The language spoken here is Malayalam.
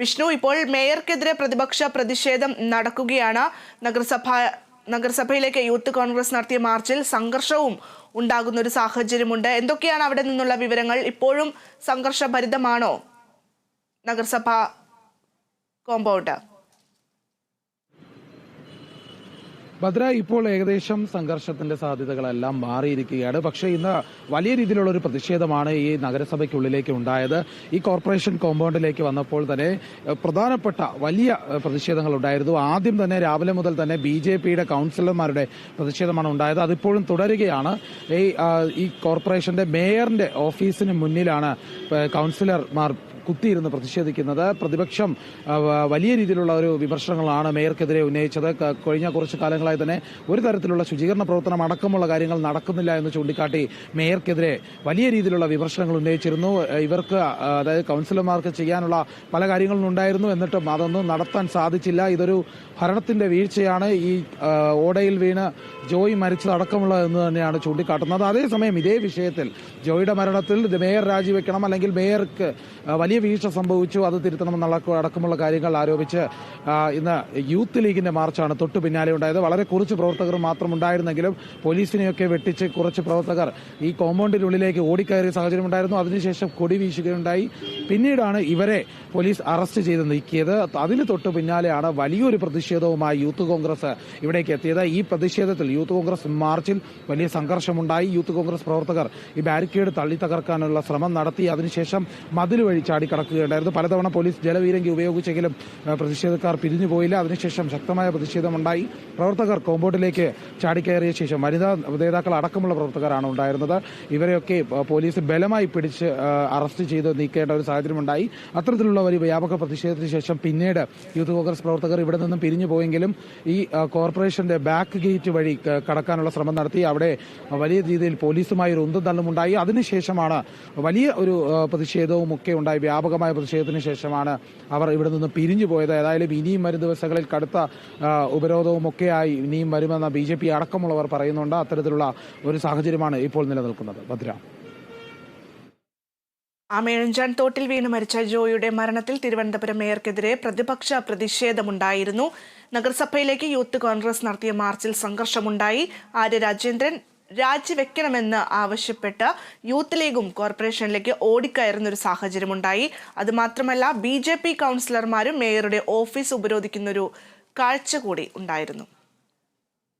വിഷ്ണു ഇപ്പോൾ മേയർക്കെതിരെ പ്രതിപക്ഷ പ്രതിഷേധം നടക്കുകയാണ്. നഗരസഭ നഗരസഭയിലേക്ക് യൂത്ത് കോൺഗ്രസ് നടത്തിയ മാർച്ചിൽ സംഘർഷവും ഉണ്ടാകുന്ന ഒരു സാഹചര്യമുണ്ട്. എന്തൊക്കെയാണ് അവിടെ നിന്നുള്ള വിവരങ്ങൾ? ഇപ്പോഴും സംഘർഷഭരിതമാണോ നഗരസഭ കോമ്പൗണ്ട്? ഭദ്ര ഇപ്പോൾ ഏകദേശം സംഘർഷത്തിന്റെ സാധ്യതകളെല്ലാം മാറിയിരിക്കുകയാണ്. പക്ഷേ ഇന്ന് വലിയ രീതിയിലുള്ള ഒരു പ്രതിഷേധമാണ് ഈ നഗരസഭയ്ക്കുള്ളിലേക്ക് ഉണ്ടായത്. ഈ കോർപ്പറേഷൻ കോമ്പൗണ്ടിലേക്ക് വന്നപ്പോൾ തന്നെ പ്രധാനപ്പെട്ട വലിയ പ്രതിഷേധങ്ങൾ ഉണ്ടായിരുന്നു ആദ്യം തന്നെ രാവിലെ മുതൽ തന്നെ ബി ജെ പിയുടെ കൗൺസിലർമാരുടെ പ്രതിഷേധമാണ് ഉണ്ടായത്. അതിപ്പോഴും തുടരുകയാണ്. ഈ ഈ കോർപ്പറേഷന്റെ മേയറിന്റെ ഓഫീസിന് മുന്നിലാണ് കൗൺസിലർമാർ കുത്തിയിരുന്ന് പ്രതിഷേധിക്കുന്നത്. പ്രതിപക്ഷം വലിയ രീതിയിലുള്ള ഒരു വിമർശനങ്ങളാണ് മേയർക്കെതിരെ ഉന്നയിച്ചത്. കഴിഞ്ഞ കുറച്ച് കാലങ്ങളായി തന്നെ ഒരു തരത്തിലുള്ള ശുചീകരണ പ്രവർത്തനം അടക്കമുള്ള കാര്യങ്ങൾ നടക്കുന്നില്ല എന്ന് ചൂണ്ടിക്കാട്ടി മേയർക്കെതിരെ വലിയ രീതിയിലുള്ള വിമർശനങ്ങൾ ഉന്നയിച്ചിരുന്നു. ഇവർക്ക് അതായത് കൗൺസിലർമാർക്ക് ചെയ്യാനുള്ള പല കാര്യങ്ങളും ഉണ്ടായിരുന്നു. എന്നിട്ടും അതൊന്നും നടത്താൻ സാധിച്ചില്ല. ഇതൊരു ഭരണത്തിന്റെ വീഴ്ചയാണ്. ഈ ഓടയിൽ വീണ് ജോയി മരിച്ചതടക്കമുള്ള എന്ന് തന്നെയാണ് ചൂണ്ടിക്കാട്ടുന്നത്. അതേസമയം ഇതേ വിഷയത്തിൽ ജോയിയുടെ മരണത്തിൽ മേയർ രാജിവെക്കണം അല്ലെങ്കിൽ മേയർക്ക് വലിയ വീഴ്ച സംഭവിച്ചു അത് തിരുത്തണമെന്നുള്ള അടക്കമുള്ള കാര്യങ്ങൾ ആരോപിച്ച് ഇന്ന് യൂത്ത് ലീഗിന്റെ മാർച്ചാണ് തൊട്ടു പിന്നാലെ ഉണ്ടായത്. വളരെ കുറച്ച് പ്രവർത്തകർ മാത്രം ഉണ്ടായിരുന്നെങ്കിലും പോലീസിനെയൊക്കെ വെട്ടിച്ച് കുറച്ച് പ്രവർത്തകർ ഈ കോമ്പൗണ്ടിനുള്ളിലേക്ക് ഓടിക്കയറിയ സാഹചര്യം ഉണ്ടായിരുന്നു. അതിനുശേഷം കൊടി വീശുകയുണ്ടായി. പിന്നീടാണ് ഇവരെ പോലീസ് അറസ്റ്റ് ചെയ്ത് നീക്കിയത്. അതിന് തൊട്ടു പിന്നാലെയാണ് വലിയൊരു പ്രതിഷേധവുമായി യൂത്ത് കോൺഗ്രസ് ഇവിടേക്ക് എത്തിയത്. ഈ പ്രതിഷേധത്തിൽ യൂത്ത് കോൺഗ്രസ് മാർച്ചിൽ വലിയ സംഘർഷമുണ്ടായി. യൂത്ത് കോൺഗ്രസ് പ്രവർത്തകർ ഈ ബാരിക്കേഡ് തള്ളി തകർക്കാനുള്ള ശ്രമം നടത്തി. അതിനുശേഷം മതിൽ വഴി ചാടിക്കടക്കുകയുണ്ടായിരുന്നു പലതവണ പോലീസ് ജലവീരങ്കി ഉപയോഗിച്ചെങ്കിലും പ്രതിഷേധക്കാർ പിരിഞ്ഞു പോയില്ല. അതിനുശേഷം ശക്തമായ പ്രതിഷേധമുണ്ടായി. പ്രവർത്തകർ കോമ്പൗണ്ടിലേക്ക് ചാടിക്കയറിയ ശേഷം വനിതാ നേതാക്കൾ അടക്കമുള്ള പ്രവർത്തകരാണ് ഉണ്ടായിരുന്നത്. ഇവരെയൊക്കെ പോലീസ് ബലമായി പിടിച്ച് അറസ്റ്റ് ചെയ്ത് നീക്കേണ്ട ഒരു സാഹചര്യമുണ്ടായി. അത്തരത്തിലുള്ള ഒരു വ്യാപക പ്രതിഷേധത്തിന് ശേഷം പിന്നീട് യൂത്ത് കോൺഗ്രസ് പ്രവർത്തകർ ഇവിടെ നിന്നും പിരിഞ്ഞു പോയെങ്കിലും ഈ കോർപ്പറേഷന്റെ ബാക്ക് ഗേറ്റ് വഴി കടക്കാനുള്ള ശ്രമം നടത്തി. അവിടെ വലിയ രീതിയിൽ പോലീസുമായി ഒരു ഉന്തും തള്ളും ഉണ്ടായി അതിനുശേഷമാണ് വലിയ ഒരു പ്രതിഷേധവും ഒക്കെ ഉണ്ടായി. വ്യാപകമായ പ്രതിഷേധത്തിന് ശേഷമാണ് അവർ ഇവിടെ നിന്ന് പിരിഞ്ഞു പോയത്. ഏതായാലും ഇനിയും വരും ദിവസങ്ങളിൽ കടുത്ത ഉപരോധവും ഒക്കെയായി ഇനിയും വരുമെന്ന ബി അടക്കമുള്ളവർ പറയുന്നുണ്ട്. അത്തരത്തിലുള്ള ഒരു സാഹചര്യമാണ് ഇപ്പോൾ നിലനിൽക്കുന്നത്. ഭദ്ര. ആമേഴഞ്ചാൻ തോട്ടിൽ വീണ് മരിച്ച ജോയിയുടെ മരണത്തിൽ തിരുവനന്തപുരം മേയർക്കെതിരെ പ്രതിപക്ഷ പ്രതിഷേധമുണ്ടായിരുന്നു. നഗരസഭയിലേക്ക് യൂത്ത് കോൺഗ്രസ് നടത്തിയ മാർച്ചിൽ സംഘർഷമുണ്ടായി. ആര്യ രാജേന്ദ്രൻ രാജിവെക്കണമെന്ന് ആവശ്യപ്പെട്ട് യൂത്ത് ലീഗും കോർപ്പറേഷനിലേക്ക് ഓടിക്കയറുന്നൊരു സാഹചര്യമുണ്ടായി. അതുമാത്രമല്ല ബി ജെ പി കൗൺസിലർമാരും മേയറുടെ ഓഫീസ് ഉപരോധിക്കുന്നൊരു കാഴ്ച കൂടി ഉണ്ടായിരുന്നു.